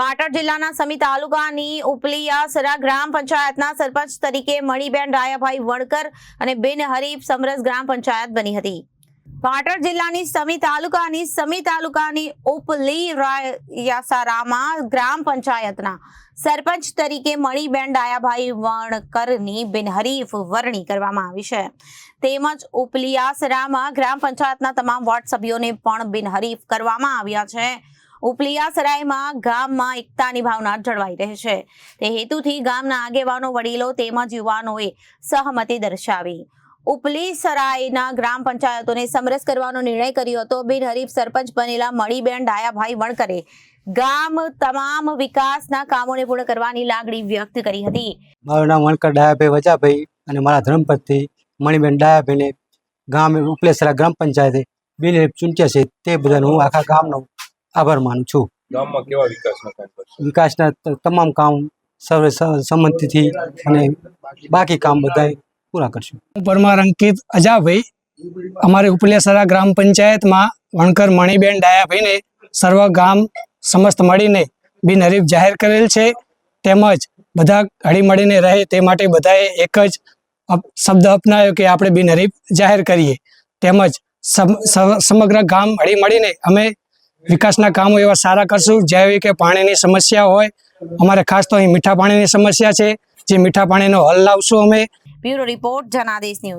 પાટણ જિલ્લાના સમી તાલુકાની ઉપલિયાસરા ગ્રામ પંચાયતના સરપંચ તરીકે મણિબેન રાયાભાઈ વણકર અને બિનહરીફ સમરસ ગ્રામ પંચાયત બની હતી. પાટણ જિલ્લાની સમી તાલુકાની સમી તાલુકાની ઉપલીયાસરામાં ગ્રામ પંચાયતના સરપંચ તરીકે મણિબેન ડાયાભાઈ વણકરની બિનહરીફ વરણી કરવામાં આવી છે. તેમજ ઉપલિયાસરામાં ગ્રામ પંચાયતના તમામ વોર્ડ સભ્યોને પણ બિનહરીફ કરવામાં આવ્યા છે. ઉપલિયાસરાયમાં ગામમાં એકતાની ભાવના જળવાઈ રહે છે. તે હેતુથી ગામના આગેવાનો, વડીલો તેમજ યુવાનોએ સહમતિ દર્શાવી. ઉપલી સરાયના ગ્રામ પંચાયતોને સમરસ કરવાનો નિર્ણય કર્યો હતો. બિનહરીફ સરપંચ બનેલા મણીબેન ડાયાભાઈ વણકરે ગામ તમામ વિકાસના કામોને પૂર્ણ કરવાની લાગણી વ્યક્ત કરી હતી. મારું નામ વણકર ડાયાભાઈ વજાભાઈ અને મારા ધર્મપતિ મણિબેન ડાયાભાઈને ગામ ઉપલેસરા ગ્રામ પંચાયતે બિલ ચૂંટ્યા છે. તે બદલ હું આખા ગામનો આભાર માનું છું. ગામમાં કેવા વિકાસના કામ વિકાસના તમામ કામ સર્વે સંમતિથી અને બાકી કામ બધાય પૂરા કરશું. હું પરમાર અંકિત અજાભાઈ અમારે ઉપલેસરા ગ્રામ પંચાયતમાં વણકર મણિબેન ડાયાભાઈને સર્વ ગામ સમસ્ત મળીને બિનહરીફ જાહેર કરેલ છે. તેમજ બધા હળી મળીને રહે તે માટે બધાએ એક જ અપ- શબ્દ અપનાવ્યો કે આપણે બિનહરીફ જાહેર કરીએ. તેમજ સમગ્ર ગામ હળી મળીને અમે વિકાસના કામો એવા સારા કરશું. જેવી કે પાણીની સમસ્યા હોય, અમારે ખાસ તો અહીં મીઠા પાણીની સમસ્યા છે. જે મીઠા પાણીનો હલ લાવશું અમે. Bureau report Janadesh news.